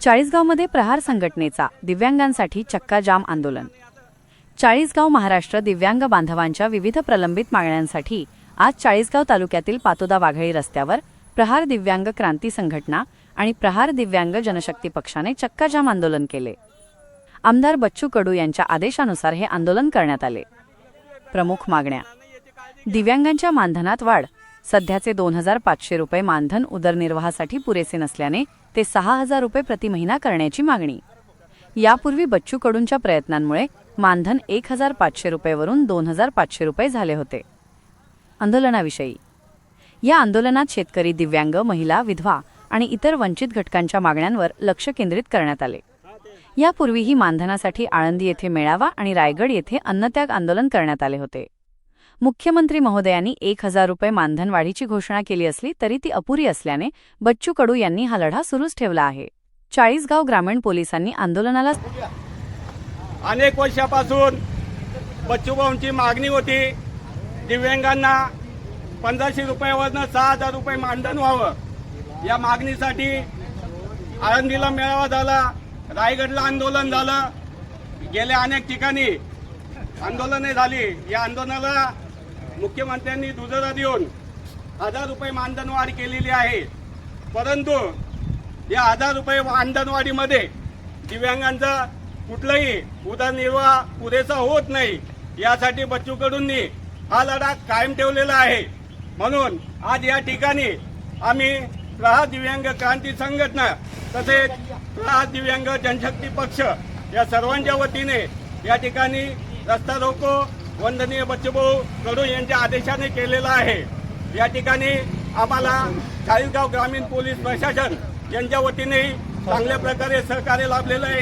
चाळीसगावमध्ये प्रहार संघटनेचा दिव्यांगांसाठी चक्का जाम आंदोलन. चाळीसगाव महाराष्ट्र दिव्यांग बांधवांच्या विविध प्रलंबित मागण्यांसाठी आज चाळीसगाव तालुक्यातील पातोदा वाघळी रस्त्यावर प्रहार दिव्यांग क्रांती संघटना आणि प्रहार दिव्यांग जनशक्ती पक्षाने चक्का जाम आंदोलन केले. आमदार बच्चू कडू यांच्या आदेशानुसार हे आंदोलन करण्यात आले. प्रमुख मागण्या. दिव्यांगांच्या मानधनात वाढ सध्याचे दोन हजार पाचशे रुपये मानधन उदरनिर्वाहासाठी पुरेसे नसल्याने ते सहा हजार रुपये प्रति महिना करण्याची मागणी. यापूर्वी बच्चू कडूंच्या प्रयत्नांमुळे मानधन एक हजार पाचशे रुपयेवरून दोन हजार पाचशे रुपये झाले होते. आंदोलनाविषयी. या आंदोलनात शेतकरी दिव्यांग महिला विधवा आणि इतर वंचित घटकांच्या मागण्यांवर लक्ष केंद्रित करण्यात आले. यापूर्वीही मानधनासाठी आळंदी येथे मेळावा आणि रायगड येथे अन्नत्याग आंदोलन करण्यात आले होते. मुख्यमंत्री महोदयांनी एक हजार रुपये मानधन वाढीची घोषणा केली असली तरी ती अपुरी असल्याने बच्चू कडू यांनी हा लढा सुरूच ठेवला आहे. चाळीसगाव ग्रामीण पोलिसांनी आंदोलनाला अनेक वर्षापासून बच्चूभाऊंची मागणी होती. दिव्यांगांना पंधराशे रुपयावरनं सहा हजार रुपये मानधन व्हावं. या मागणीसाठी आळंदीला मेळावा झाला. रायगडला आंदोलन झालं. गेल्या अनेक ठिकाणी आंदोलने झाली. या आंदोलनाला मुख्यमंत्र्यांनी दुजोरा देऊन हजार रुपये मानधनवाढ केलेली आहे. परंतु या हजार रुपये मानधनवाढीमध्ये दिव्यांगांचा कुठलाही उदरनिर्वाह पुरेसा होत नाही. यासाठी बच्चू कडूंनी हा लढा कायम ठेवलेला आहे. म्हणून आज या ठिकाणी आम्ही प्रहार दिव्यांग क्रांती संघटना तसेच प्रहार दिव्यांग जनशक्ती पक्ष या सर्वांच्या वतीने या ठिकाणी रस्ता रोको. वंदनीय बच्चूभाऊ कडू यांच्या आदेशाने केलेला आहे. या ठिकाणी आम्हाला चाळीसगाव ग्रामीण पोलीस प्रशासन यांच्या वतीनेही चांगल्या प्रकारे सहकार्य लाभलेलं आहे.